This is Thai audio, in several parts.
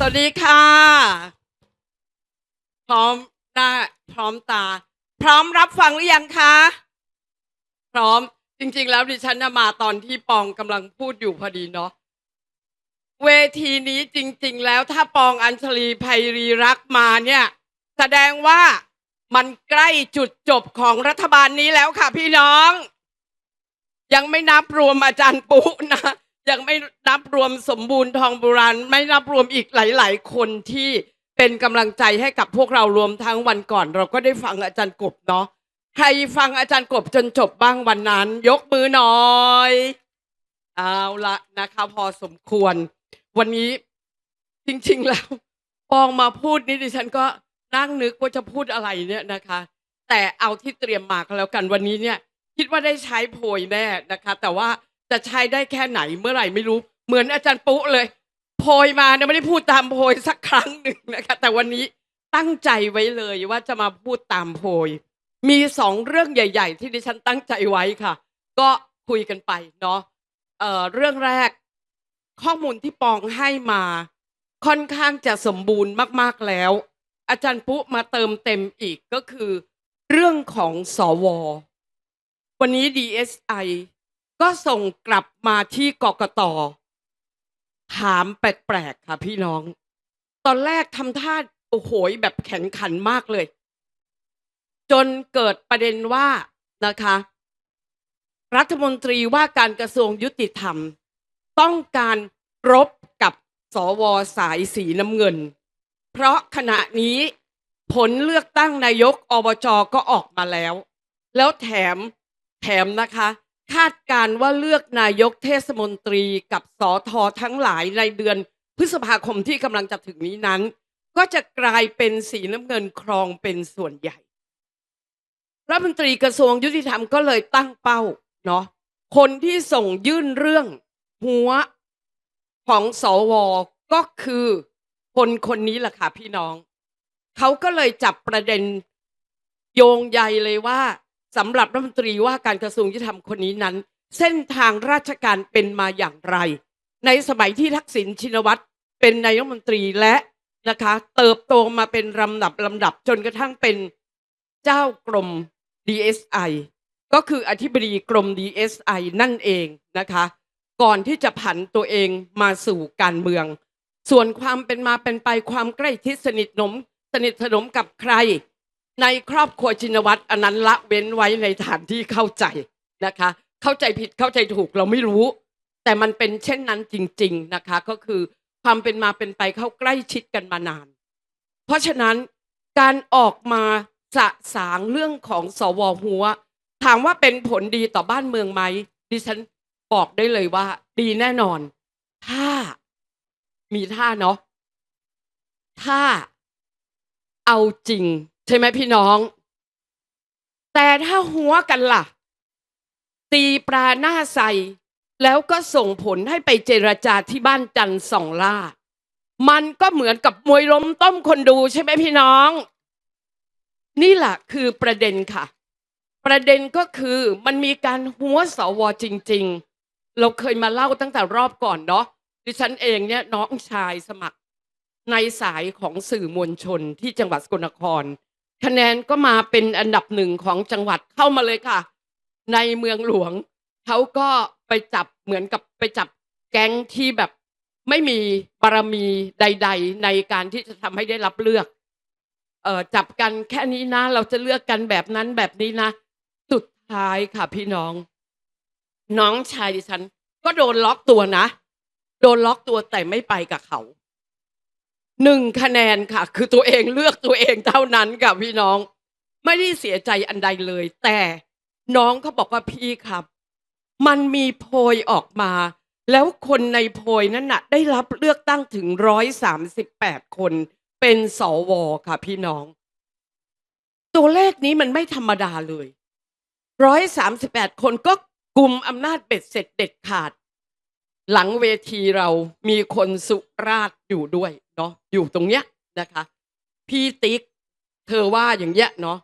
สวัสดีค่ะ พร้อมหน้าพร้อมตา พร้อมรับฟังหรือยังคะ พร้อมจริง ๆ แล้วดิฉันน่ะมาตอนที่ปองกำลังพูดอยู่พอดีเนาะเวทีนี้จริง ๆ แล้วถ้าปองอัญชลีไพรีรักมาเนี่ย แสดงว่ามันใกล้จุดจบของรัฐบาลนี้แล้วค่ะพี่น้อง ยังไม่นับรวมอาจารย์ปุ๊นะ ยังไม่นับรวมสมบูรณ์ทองโบราณ ไม่นับรวมอีกหลาย ๆ คนที่เป็นกำลังใจให้กับพวกเรารวมทั้งวันก่อน เราก็ได้ฟังอาจารย์กบเนาะใครฟังอาจารย์กบจนจบบ้างวันนั้น ยกมือหน่อยเอาละนะคะพอสมควร วันนี้จริง ๆ แล้วปองมาพูดนี่ดิฉันก็นั่งนึกว่าจะพูดอะไรเนี่ยนะคะ แต่เอาที่เตรียมมาก็แล้วกันวันนี้เนี่ย คิดว่าได้ใช้โพยแน่นะคะ แต่ว่า จะใช้ได้แค่ไหนเมื่อไหร่ไม่รู้ เหมือนอาจารย์ปุ๊เลย โพยมาเนี่ยไม่ได้พูดตามโพยสักครั้งหนึ่งนะคะ แต่วันนี้ตั้งใจไว้เลยว่าจะมาพูดตามโพย มีสองเรื่องใหญ่ ๆ ที่ดิฉันตั้งใจไว้ค่ะ ก็คุยกันไปเนาะเเรื่องแรกข้อมูลที่ปองให้มา ค่อนข้างจะสมบูรณ์มากๆแล้ว อาจารย์ปุ๊มาเติมเต็มอีกก็คือ เรื่องของสววันนี้ DSI ก็ส่งกลับมาที่กกตถามแปลกๆค่ะพี่น้อง ตอนแรกทำท่าโอ้โหแบบแข็งขันมากเลย จนเกิดประเด็นว่านะคะ รัฐมนตรีว่าการกระทรวงยุติธรรม ต้องการรบกับสวสายสีน้ำเงิน เพราะขณะนี้ผลเลือกตั้งนายกอบจก็ออกมาแล้ว แล้วแถมแถมนะคะ คาดการ์ว่าเลือกนายกเทศมนตรีกับสอทอทั้งหลายในเดือนพฤษภาคมที่กำลังจะถึงนี้นั้น ก็จะกลายเป็นสีน้ำเงินครองเป็นส่วนใหญ่ รัฐมนตรีกระทรวงยุติธรรมก็เลยตั้งเป้าเนาะคนที่ส่งยื่นเรื่องหัวของสวก็คือคนคนนี้แหละค่ะพี่น้อง เขาก็เลยจับประเด็นโยงใยเลยว่า สำหรับรัฐมนตรีว่าการกระทรวงยุติธรรมคนนี้นั้น เส้นทางราชการเป็นมาอย่างไร ในสมัยที่ทักษิณชินวัตรเป็นนายกรัฐมนตรีและนะคะเติบโตมาเป็นลำดับลำดับจนกระทั่งเป็นเจ้ากรม DSI ก็คืออธิบดีกรม DSI นั่นเองนะคะก่อนที่จะผันตัวเองมาสู่การเมือง ส่วนความเป็นมาเป็นไปความใกล้ชิดสนิทนมสนิทสนมกับใคร ในครอบครัวชินวัตรอันนั้นละเว้นไว้ในฐานที่เข้าใจนะคะ เข้าใจผิดเข้าใจถูกเราไม่รู้ แต่มันเป็นเช่นนั้นจริง ๆนะคะ ก็คือความเป็นมาเป็นไปเข้าใกล้ชิดกันมานาน เพราะฉะนั้นการออกมาสะสางเรื่องของสวหัว ถามว่าเป็นผลดีต่อบ้านเมืองไหมดิฉันบอกได้เลยว่า ดีแน่นอน ถ้ามีท่าเนาะถ้าเอาจริง ใช่ไหมพี่น้อง แต่ถ้าหัวกันล่ะ ตีปลาหน้าใสแล้วก็ส่งผลให้ไปเจรจาที่บ้านจันทร์สองล่า มันก็เหมือนกับมวยล้มต้มคนดูใช่ไหมพี่น้อง นี่แหละคือประเด็นค่ะ ประเด็นก็คือมันมีการหัวสวจริง ๆ เราเคยมาเล่าตั้งแต่รอบก่อนเนาะดิฉันเองเนี่ยน้องชายสมัครในสายของสื่อมวลชนที่จังหวัดสกลนคร คะแนนก็มาเป็นอันดับหนึ่งของจังหวัดเข้ามาเลยค่ะ ในเมืองหลวงเขาก็ไปจับเหมือนกับไปจับแก๊งที่แบบไม่มีบารมีใด ๆ ในการที่จะทำให้ได้รับเลือกเอ่อจับกันแค่นี้นะ เราจะเลือกกันแบบนั้นแบบนี้นะ สุดท้ายค่ะพี่น้อง น้องชายดิฉัน ก็โดนล็อกตัวนะ โดนล็อกตัวแต่ไม่ไปกับเขา หนึ่งคะแนนค่ะ คือตัวเองเลือกตัวเองเท่านั้นค่ะพี่น้อง ไม่ได้เสียใจอันใดเลย แต่น้องเขาบอกว่าพี่ครับ มันมีโพยออกมา แล้วคนในโพยนั้นน่ะ ได้รับเลือกตั้งถึงร้อยสามสิบแปดคนเป็นสวค่ะพี่น้อง ตัวเลขนี้มันไม่ธรรมดาเลยร้อยสามสิบแปดคนก็กลุ่มอำนาจเบ็ดเสร็จเด็ดขาด หลังเวทีเรามีคนสุราษฎร์อยู่ด้วย เนาะอยู่ตรงเนี้ยนะคะ พี่ติ๊กเธอว่าอย่างเงี้ยเนาะ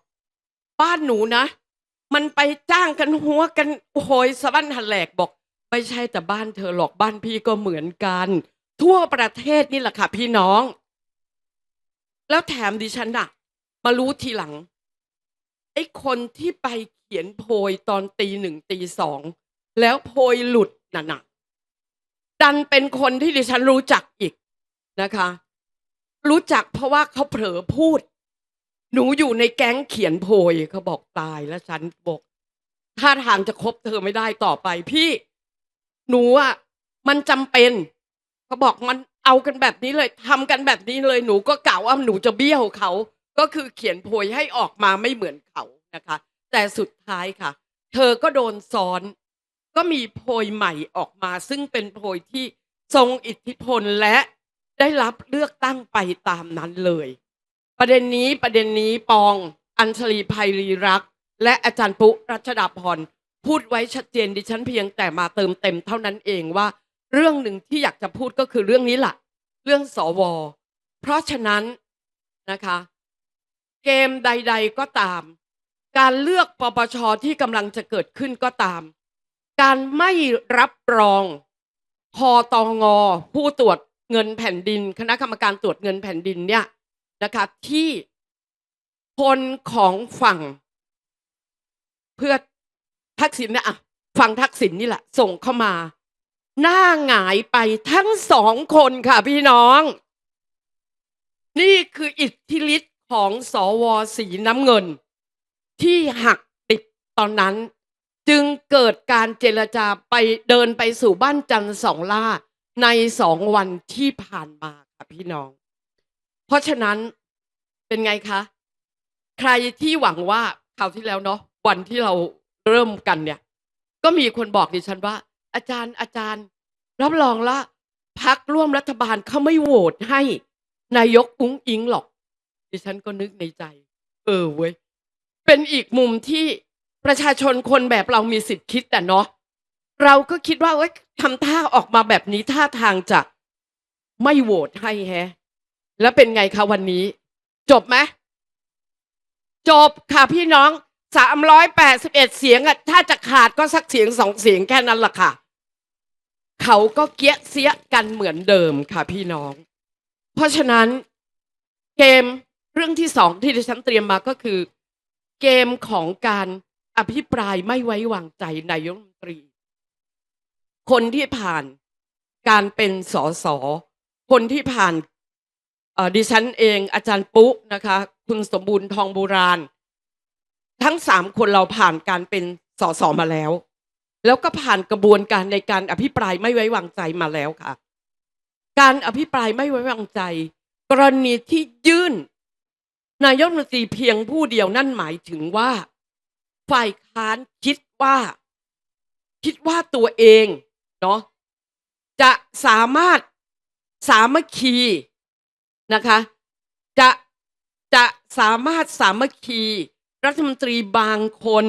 บ้านหนูนะ มันไปจ้างกันหัวกันโหยสะบั้นหันแหลกบอก ไม่ใช่แต่บ้านเธอหรอกบ้านพี่ก็เหมือนกัน ทั่วประเทศนี่แหละค่ะ พี่น้อง แล้วแถมดิฉันน่ะมารู้ทีหลังไอ้คนที่ไปเขียนโพยตอนตีหนึ่งตีสองแล้วโพยหลุดน่ะนะดันเป็นคนที่ดิฉันรู้จักอีก นะคะ รู้จักเพราะว่าเขาเผลอพูด หนูอยู่ในแก๊งเขียนโพยเขาบอกตายแล้วฉันบอกท่าทางจะคบเธอไม่ได้ต่อไป พี่ หนูอะมันจำเป็นเขาบอกมันเอากันแบบนี้เลยทำกันแบบนี้เลยหนูก็กล่าวว่าหนูจะเบี้ยวเขา ก็คือเขียนโพยให้ออกมาไม่เหมือนเขานะคะ แต่สุดท้ายค่ะ เธอก็โดนซ้อน ก็มีโพยใหม่ออกมา ซึ่งเป็นโพยที่ทรงอิทธิพลและ ได้รับเลือกตั้งไปตามนั้นเลย ประเด็นนี้ประเด็นนี้ปอง อัญชลีภัยรีรัก และอาจารย์ปุรัชดาพรพูดไว้ชัดเจนดิฉันเพียงแต่มาเติมเต็มเท่านั้นเองว่า เรื่องหนึ่งที่อยากจะพูดก็คือเรื่องนี้แหละเรื่องสว เพราะฉะนั้นนะคะ เกมใด ๆก็ตาม การเลือกปปชที่กำลังจะเกิดขึ้นก็ตาม การไม่รับรองพอตองอผู้ตรวจ เงินแผ่นดิน คณะกรรมการตรวจเงินแผ่นดินเนี่ยนะคะที่คนของฝั่งเพื่อทักษิณเนี่ยอะฝั่งทักษิณนี่แหละ ส่งเข้ามา หน้าหงายไปทั้งสองคนค่ะพี่น้อง นี่คืออิทธิฤทธิ์ของสวสีน้ำเงิน ที่หักติดตอนนั้น จึงเกิดการเจรจาไปเดินไปสู่บ้านจันทร์สองล่า ในสองวันที่ผ่านมาค่ะพี่น้อง เพราะฉะนั้นเป็นไงคะ ใครที่หวังว่าคราวที่แล้วเนาะวันที่เราเริ่มกันเนี่ย ก็มีคนบอกดิฉันว่า อาจารย์อาจารย์ รับรองละพักร่วมรัฐบาลเขาไม่โหวตให้นายกปุ้งอิงหรอก ดิฉันก็นึกในใจ เออเว้ยเป็นอีกมุมที่ประชาชนคนแบบเรามีสิทธิ์คิดแต่เนาะ เราก็คิดว่าทำท่าออกมาแบบนี้ท่าทางจะไม่โหวตให้แฮะ แล้วเป็นไงคะวันนี้ จบไหมจบค่ะพี่น้องสามร้อยแปดสิบเอ็ดเสียงอะถ้าจะขาดก็สักเสียงสองเสียงแค่นั้นล่ะค่ะ เขาก็เกี้ยเสียกันเหมือนเดิมค่ะพี่น้อง เพราะฉะนั้น เกมเรื่องที่สองที่ดิฉันเตรียมมาก็คือ เกมของการอภิปรายไม่ไว้วางใจนายกรัฐมน คนที่ผ่านการเป็นสสคนที่ผ่านดิฉันเองอาจารย์ปุ๊นะคะ คุณสมบูรณ์ทองโบราณ ทั้งสามคนเราผ่านการเป็นสสมาแล้ว แล้วก็ผ่านกระบวนการในการอภิปรายไม่ไว้วางใจมาแล้วค่ะ การอภิปรายไม่ไว้วางใจ กรณีที่ยื่น นายกรัฐมนตรีเพียงผู้เดียวนั่นหมายถึงว่า ฝ่ายค้านคิดว่า คิดว่าตัวเอง เนาะจะสามารถสามัคคีนะคะจะจะสามารถสามัคคี รัฐมนตรีบางคน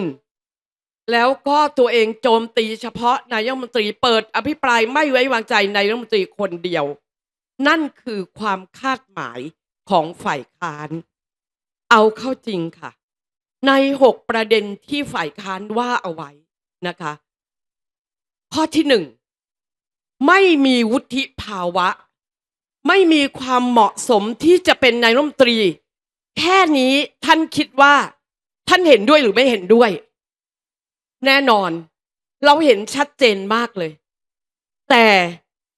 แล้วก็ตัวเองโจมตีเฉพาะนายกรัฐมนตรีเปิดอภิปรายไม่ไว้วางใจนายกรัฐมนตรีคนเดียว นั่นคือความคาดหมายของฝ่ายค้าน เอาเข้าจริงค่ะ ในหกประเด็นที่ฝ่ายค้านว่าเอาไว้นะคะ ข้อที่หนึ่ง ไม่มีวุฒิภาวะ ไม่มีความเหมาะสมที่จะเป็นนายรัฐมนตรี แค่นี้ท่านคิดว่า ท่านเห็นด้วยหรือไม่เห็นด้วย แน่นอน เราเห็นชัดเจนมากเลย แต่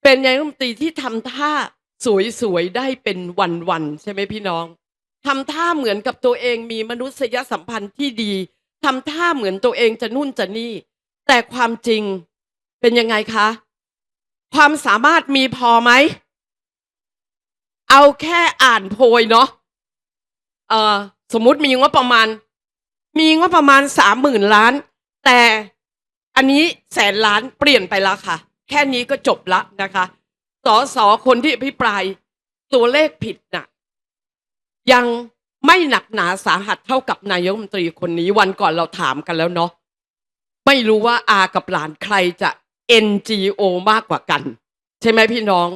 เป็นนายรัฐมนตรีที่ทำท่าสวยๆได้เป็นวันๆใช่ไหมพี่น้องทำท่าเหมือนกับตัวเองมีมนุษยสัมพันธ์ที่ดีทำท่าเหมือนตัวเองจะนู่นจะนี่ แต่ความจริงเป็นยังไงคะ ความสามารถมีพอไหม เอาแค่อ่านโพยเนาะเอ่อสมมุติมีงบประมาณ มีงบประมาณสามหมื่นล้าน แต่อันนี้แสนล้านเปลี่ยนไปแล้วค่ะ แค่นี้ก็จบละนะคะสอสอคนที่อภิปรายตัวเลขผิดน่ะ ยังไม่หนักหนาสาหัสเท่ากับนายกรัฐมนตรีคนนี้วันก่อนเราถามกันแล้วเนาะไม่รู้ว่าอากับหลานใครจะ NGO มากกว่ากัน ใช่ไหมพี่น้อง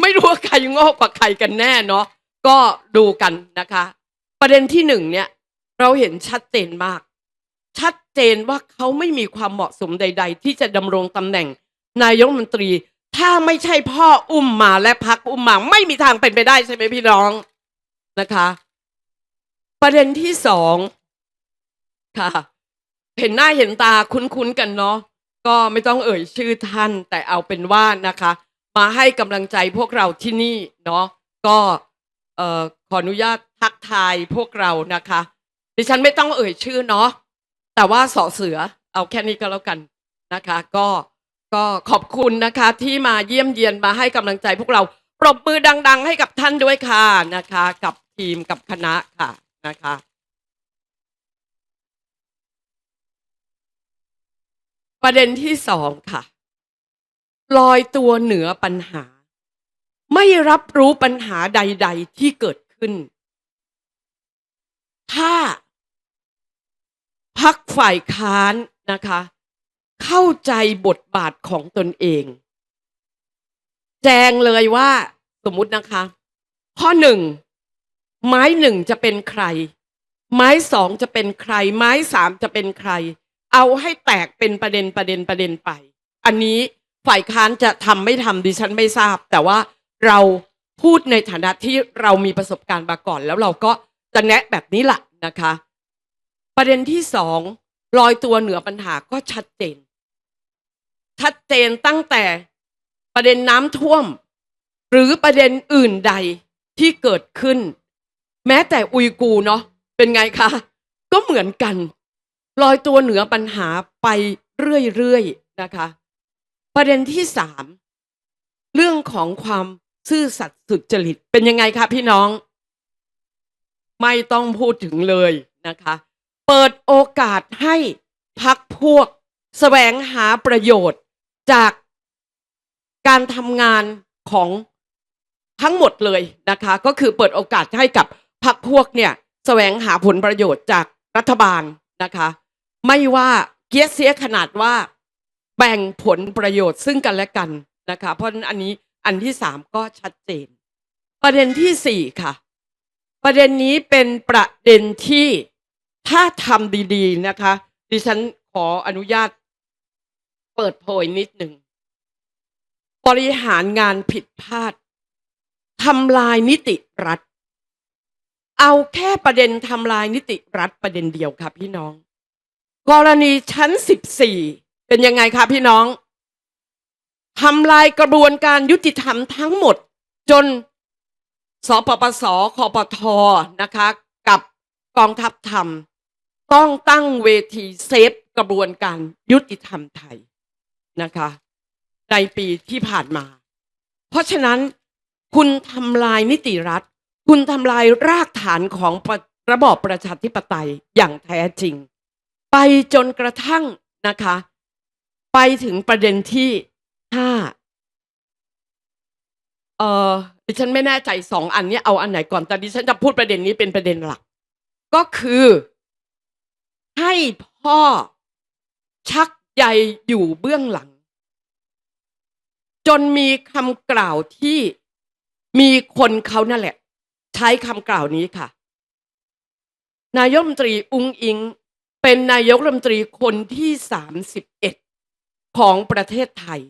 ไม่รู้ว่าใครโง่กว่าใครกันแน่เนาะก็ดูกันนะคะ ประเด็นที่หนึ่งเนี่ย เราเห็นชัดเจนมาก ชัดเจนว่าเขาไม่มีความเหมาะสมใด ๆ ที่จะดำรงตำแหน่ง นายกรัฐมนตรี ถ้าไม่ใช่พ่ออุ้มมาและพักอุ้มมา ไม่มีทางเป็นไปได้ใช่ไหมพี่น้องนะคะ ประเด็นที่สองค่ะ เห็นหน้าเห็นตาคุ้นๆกันเนาะก็ไม่ต้องเอ่ยชื่อท่านแต่เอาเป็นว่านะคะ มาให้กำลังใจพวกเราที่นี่เนาะก็เอ่อขออนุญาตทักทายพวกเรานะคะ ดิฉันไม่ต้องเอ่ยชื่อเนาะแต่ว่าสอเสือเอาแค่นี้ก็แล้วกันนะคะ ก็ก็ขอบคุณนะคะที่มาเยี่ยมเยียนมาให้กำลังใจพวกเราปรบมือดัง ๆ ให้กับท่านด้วยค่ะนะคะ กับทีมกับคณะค่ะนะคะ ประเด็นที่สองค่ะลอยตัวเหนือปัญหา ไม่รับรู้ปัญหาใด ๆ ที่เกิดขึ้น ถ้าพักฝ่ายค้านนะคะ เข้าใจบทบาทของตนเอง แจงเลยว่าสมมุตินะคะ ข้อหนึ่งไม้หนึ่งจะเป็นใคร ไม้สองจะเป็นใคร ไม้สามจะเป็นใคร เอาให้แตกเป็นประเด็นประเด็นประเด็นไป อันนี้ฝ่ายค้านจะทำไม่ทำดิฉันไม่ทราบ แต่ว่าเราพูดในฐานะที่เรามีประสบการณ์มาก่อน แล้วเราก็จะแนะแบบนี้แหละนะคะ ประเด็นที่สองลอยตัวเหนือปัญหาก็ชัดเจน ชัดเจนตั้งแต่ประเด็นน้ำท่วม หรือประเด็นอื่นใดที่เกิดขึ้น แม้แต่อุยกูเนาะเป็นไงคะ ก็เหมือนกัน ลอยตัวเหนือปัญหาไปเรื่อยๆนะคะ ประเด็นที่สามเรื่องของความซื่อสัตย์สุจริตเป็นยังไงคะพี่น้อง ไม่ต้องพูดถึงเลยนะคะ เปิดโอกาสให้พักพวกแสวงหาประโยชน์จากการทำงานของทั้งหมดเลยนะคะ ก็คือเปิดโอกาสให้กับพักพวกเนี่ยแสวงหาผลประโยชน์จากรัฐบาลนะคะ ไม่ว่าเกียเสียขนาดว่าแบ่งผลประโยชน์ซึ่งกันและกันนะคะเพราะอันนี้อันที่สามก็ชัดเจน ประเด็นที่สี่ค่ะ ประเด็นนี้เป็นประเด็นที่ถ้าทำดีๆนะคะ ดิฉันขออนุญาต เปิดโพยนิดหนึ่งบริหารงานผิดพลาดทำลายนิติรัฐ เอาแค่ประเด็นทำลายนิติรัฐประเด็นเดียวค่ะพี่น้อง กรณีชั้นสิบสี่เป็นยังไงคะพี่น้องทำลายกระบวนการยุติธรรมทั้งหมด จนสปปสคอปทนะคะ กับกองทัพธรรม ต้องตั้งเวทีเซฟกระบวนการยุติธรรมไทยนะคะ ในปีที่ผ่านมา เพราะฉะนั้นคุณทำลายนิติรัฐ คุณทำลายรากฐานของระระบอบประชาธิปไตยอย่างแท้จริง ไปจนกระทั่งนะคะ ไปถึงประเด็นที่ห้าเออดิฉันไม่แน่ใจสองอันนี้เอาอันไหนก่อนแต่ดิฉันจะพูดประเด็นนี้เป็นประเด็นหลัก ก็คือ ให้พ่อชักใยอยู่เบื้องหลัง จนมีคำกล่าวที่มีคนเขานั่นแหละ ใช้คำกล่าวนี้ค่ะ นายมนตรีอุงอิง เป็นนายกรัฐมนตรีคนที่สามสิบเอ็ดของประเทศไทย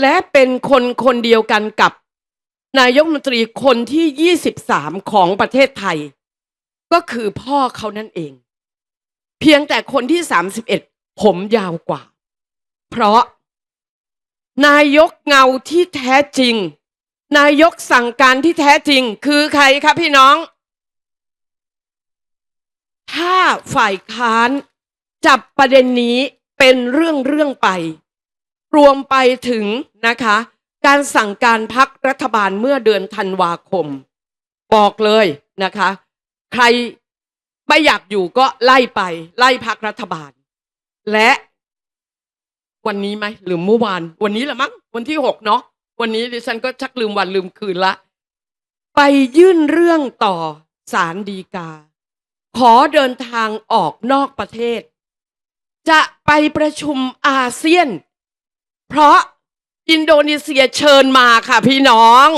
และเป็นคนคนเดียวกันกับนายกรัฐมนตรีคนที่ยี่สิบสามของประเทศไทย ก็คือพ่อเขานั่นเอง เพียงแต่คนที่สามสิบเอ็ดผมยาวกว่า เพราะ นายกเงาที่แท้จริง นายกสั่งการที่แท้จริง คือใครครับพี่น้อง ถ้าฝ่ายค้านจับประเด็นนี้เป็นเรื่องเรื่องไป รวมไปถึงนะคะ การสั่งการพักรัฐบาลเมื่อเดือนธันวาคม บอกเลยนะคะ ใครไม่อยากอยู่ก็ไล่ไป ไล่พักรัฐบาล และวันนี้ไหมหรือเมื่อวาน วันนี้ละมั้งวันที่หกเนาะวันนี้ดิฉันก็ชักลืมวันลืมคืนละ ไปยื่นเรื่องต่อศาลฎีกา ขอเดินทางออกนอกประเทศ จะไปประชุมอาเซียน เพราะอินโดนีเซียเชิญมาค่ะพี่น้อง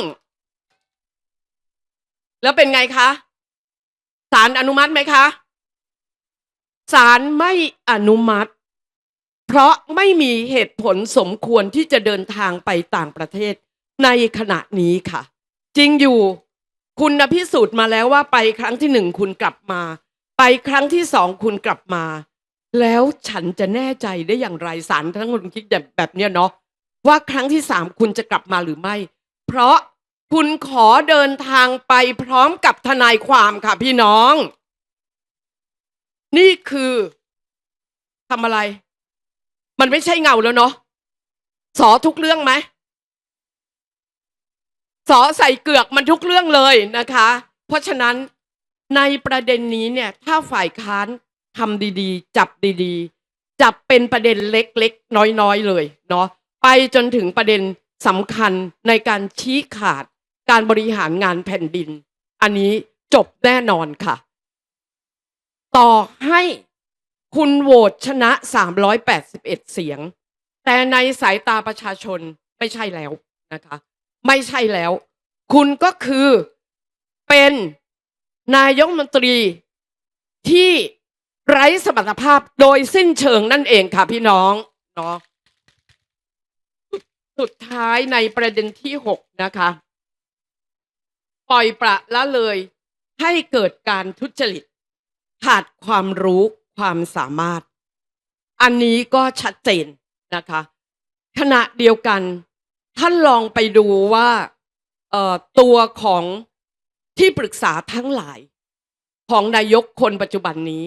แล้วเป็นไงคะศาลอนุมัติไหมคะศาลไม่อนุมัติ เพราะไม่มีเหตุผลสมควรที่จะเดินทางไปต่างประเทศในขณะนี้ค่ะ จริงอยู่คุณพิสูจน์มาแล้วว่าไปครั้งที่หนึ่งคุณกลับมา ไปครั้งที่สองคุณกลับมา แล้วฉันจะแน่ใจได้อย่างไรสารทั้งคนคิดแบบแบบเนี้ยเนาะว่าครั้งที่สามคุณจะกลับมาหรือไม่ เพราะคุณขอเดินทางไปพร้อมกับทนายความค่ะพี่น้อง นี่คือทำอะไร มันไม่ใช่เงาแล้วเนาะสอทุกเรื่องไหมสอใส่เกือกมันทุกเรื่องเลยนะคะ เพราะฉะนั้น ในประเด็นนี้เนี่ยถ้าฝ่ายค้านทำดีๆ จับดีๆ จับเป็นประเด็นเล็กๆ น้อยๆเลยเนาะไปจนถึงประเด็นสำคัญในการชี้ขาดการบริหารงานแผ่นดิน อันนี้จบแน่นอนค่ะ ต่อให้คุณโหวตชนะ 381 เสียง แต่ในสายตาประชาชนไม่ใช่แล้วนะคะ ไม่ใช่แล้ว คุณก็คือเป็น นายกรัฐมนตรีที่ไร้สมรรถภาพโดยสิ้นเชิงนั่นเองค่ะพี่น้องเนาะสุดท้ายในประเด็นที่หกนะคะ ปล่อยประละเลยให้เกิดการทุจริต ขาดความรู้ความสามารถ อันนี้ก็ชัดเจนนะคะ ขณะเดียวกันท่านลองไปดูว่าตัวของ ที่ปรึกษาทั้งหลายของนายกคนปัจจุบันนี้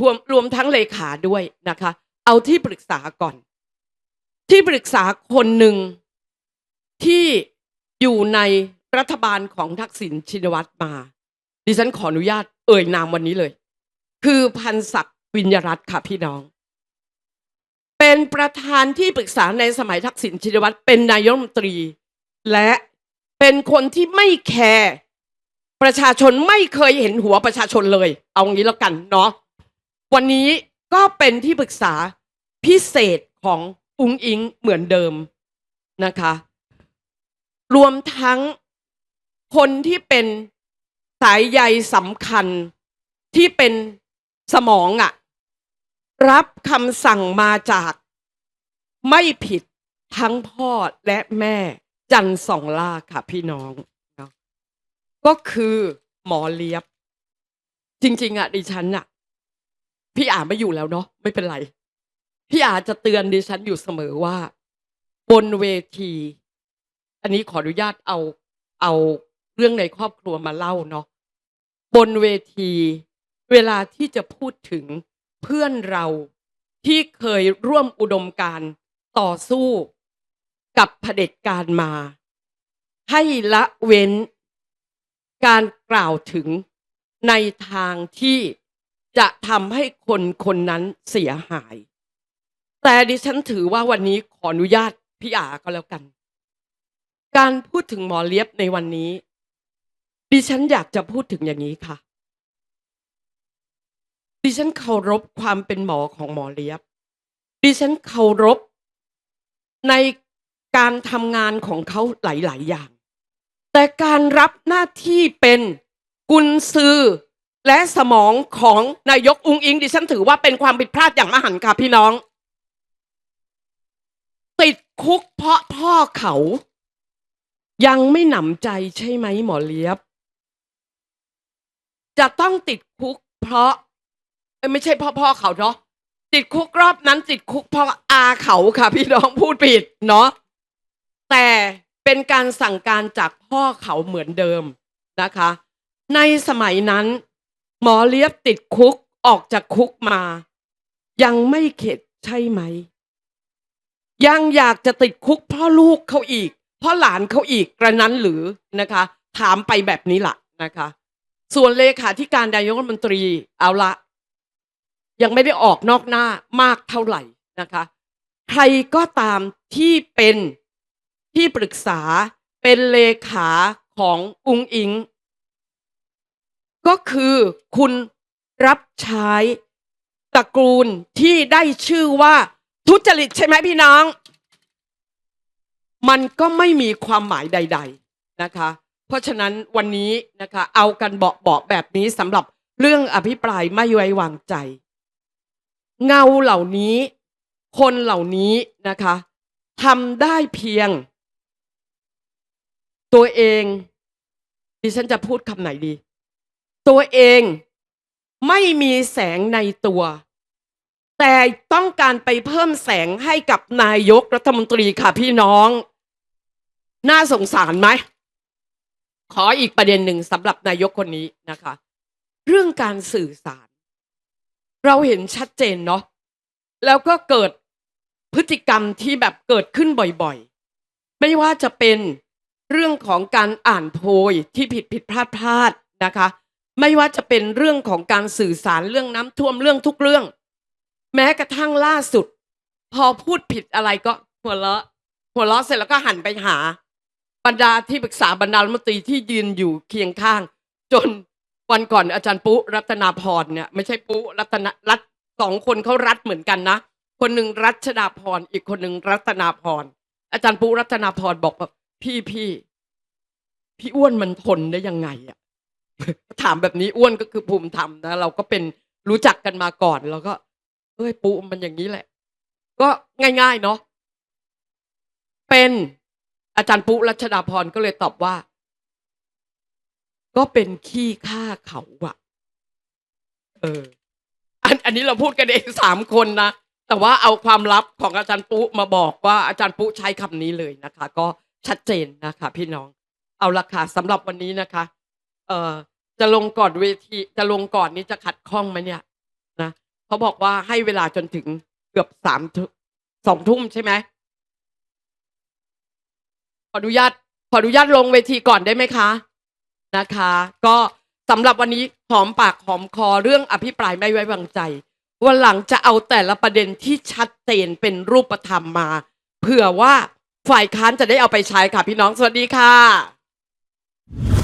รวมรวมทั้งเลขาด้วยนะคะ เอาที่ปรึกษาก่อน ที่ปรึกษาคนหนึ่งที่อยู่ในรัฐบาลของทักษิณชินวัตรมา ดิฉันขออนุญาตเอ่ยนามวันนี้เลย คือพันศักดิ์วิญญรัตน์ค่ะพี่น้อง เป็นประธานที่ปรึกษาในสมัยทักษิณชินวัตรเป็นนายกรัฐมนตรี และ เป็นคนที่ไม่แคร์ประชาชนไม่เคยเห็นหัวประชาชนเลย เอางี้แล้วกันเนาะวันนี้ก็เป็นที่ปรึกษาพิเศษของอุ้งอิงเหมือนเดิมนะคะ รวมทั้งคนที่เป็นสายใยสำคัญที่เป็นสมองอะรับคำสั่งมาจากไม่ผิดทั้งพ่อและแม่ จันสองล่าค่ะพี่น้องนะก็คือหมอเลียบ จริง ๆอะดิฉันอะพี่อาไม่อยู่แล้วเนาะไม่เป็นไร พี่อาจะเตือนดิฉันอยู่เสมอว่า บนเวที อันนี้ขออนุญาตเอาเอาเรื่องในครอบครัวมาเล่าเนาะบนเวที เวลาที่จะพูดถึงเพื่อนเราที่เคยร่วมอุดมการต่อสู้ กับเผด็จการมา ให้ละเว้นการกล่าวถึงในทางที่จะทำให้คนคนนั้นเสียหาย แต่ดิฉันถือว่าวันนี้ขออนุญาตพี่อาก็แล้วกัน การพูดถึงหมอเลียบในวันนี้ ดิฉันอยากจะพูดถึงอย่างนี้ค่ะ ดิฉันเคารพความเป็นหมอของหมอเลียบ ดิฉันเคารพใน การทำงานของเขาหลาย ๆ อย่าง แต่การรับหน้าที่เป็นกุญซือ และสมองของนายกอุงอิงดิฉันถือว่าเป็นความผิดพลาดอย่างมหันต์ค่ะพี่น้อง ติดคุกเพราะพ่อเขา ยังไม่หนำใจใช่ไหมหมอเลียบ จะต้องติดคุกเพราะไม่ใช่พ่อพ่อเขาเนาะติดคุกรอบนั้นติดคุกเพราะอาเขาค่ะ พี่น้องพูดผิดเนาะ แต่เป็นการสั่งการจากพ่อเขาเหมือนเดิมนะคะ ในสมัยนั้น หมอเลียบติดคุกออกจากคุกมา ยังไม่เข็ดใช่ไหม ยังอยากจะติดคุกเพ่อลูกเขาอีก เพ่อหลานเขาอีกกระนั้นหรือนะคะ ถามไปแบบนี้ล่ะนะคะ ส่วนเลขาธิการนายกรัฐมนตรีเอาละยังไม่ได้ออกนอกหน้ามากเท่าไหร่นะคะ ใครก็ตามที่เป็น ที่ปรึกษาเป็นเลขาของอุงอิง ก็คือคุณรับใช้ตระกูลที่ได้ชื่อว่า ทุจริตใช่ไหมพี่น้อง มันก็ไม่มีความหมายใด ๆนะคะ เพราะฉะนั้นวันนี้นะคะเอากันเบาๆแบบนี้สำหรับเรื่องอภิปรายไม่ไว้วางใจ เงาเหล่านี้ คนเหล่านี้นะคะทำได้เพียง ตัวเองดิฉันจะพูดคำไหนดี ตัวเองไม่มีแสงในตัว แต่ต้องการไปเพิ่มแสงให้กับนายกรัฐมนตรีค่ะพี่น้อง น่าสงสารไหม ขออีกประเด็นหนึ่งสำหรับนายกคนนี้นะคะ เรื่องการสื่อสาร เราเห็นชัดเจนเนาะแล้วก็เกิดพฤติกรรมที่แบบเกิดขึ้นบ่อยๆ ไม่ว่าจะเป็น เรื่องของการอ่านโพยที่ผิดผิดพลาดพลาดนะคะ ไม่ว่าจะเป็นเรื่องของการสื่อสารเรื่องน้ำท่วมเรื่องทุกเรื่อง แม้กระทั่งล่าสุด พอพูดผิดอะไรก็หัวเราะหัวเราะเสร็จแล้วก็หันไปหา บรรดาที่ปรึกษาบรรดารัฐมตรีที่ยืนอยู่เคียงข้าง จนวันก่อนอาจารย์ปุ๊รัตนาพรเนี่ยไม่ใช่ปุ๊รัตนรัตสองคนเขารัฐเหมือนกันนะ คนหนึ่งรัชดาพรอีกคนหนึ่งรัตนาพรอาจารย์ปุ๊รัตนาพรบอกว่า พี่พี่พี่อ้วนมันทนได้ยังไงอะถามแบบนี้อ้วนก็คือภูมิธรรมนะเราก็เป็นรู้จักกันมาก่อนแล้วก็เอ้ยปุ๊มันอย่างนี้แหละ ก็ง่าย ๆ เนาะเป็นอาจารย์ปุรัชดาพรก็เลยตอบว่า ก็เป็นขี้ข้าเขาอะเออ อันอันนี้เราพูดกันเองสามคนนะแต่ว่าเอาความลับของอาจารย์ปุมาบอกว่าอาจารย์ปุใช้คำนี้เลยนะคะ ก็ ชัดเจนนะคะ พี่น้อง เอาละค่ะสำหรับวันนี้นะคะ เอ่อจะลงก่อนเวทีจะลงก่อนนี้จะขัดข้องไหมเนี่ยนะเขาบอกว่าให้เวลาจนถึงเกือบสามทุ่มสองทุ่มใช่ไหมขออนุญาตขออนุญาตลงเวทีก่อนได้ไหมคะนะคะ ก็สำหรับวันนี้หอมปากหอมคอเรื่องอภิปรายไม่ไว้วางใจวันหลังจะเอาแต่ละประเด็นที่ชัดเจนเป็นรูปธรรมมาเผื่อว่า ฝ่ายค้านจะได้เอาไปใช้ค่ะพี่น้องสวัสดีค่ะ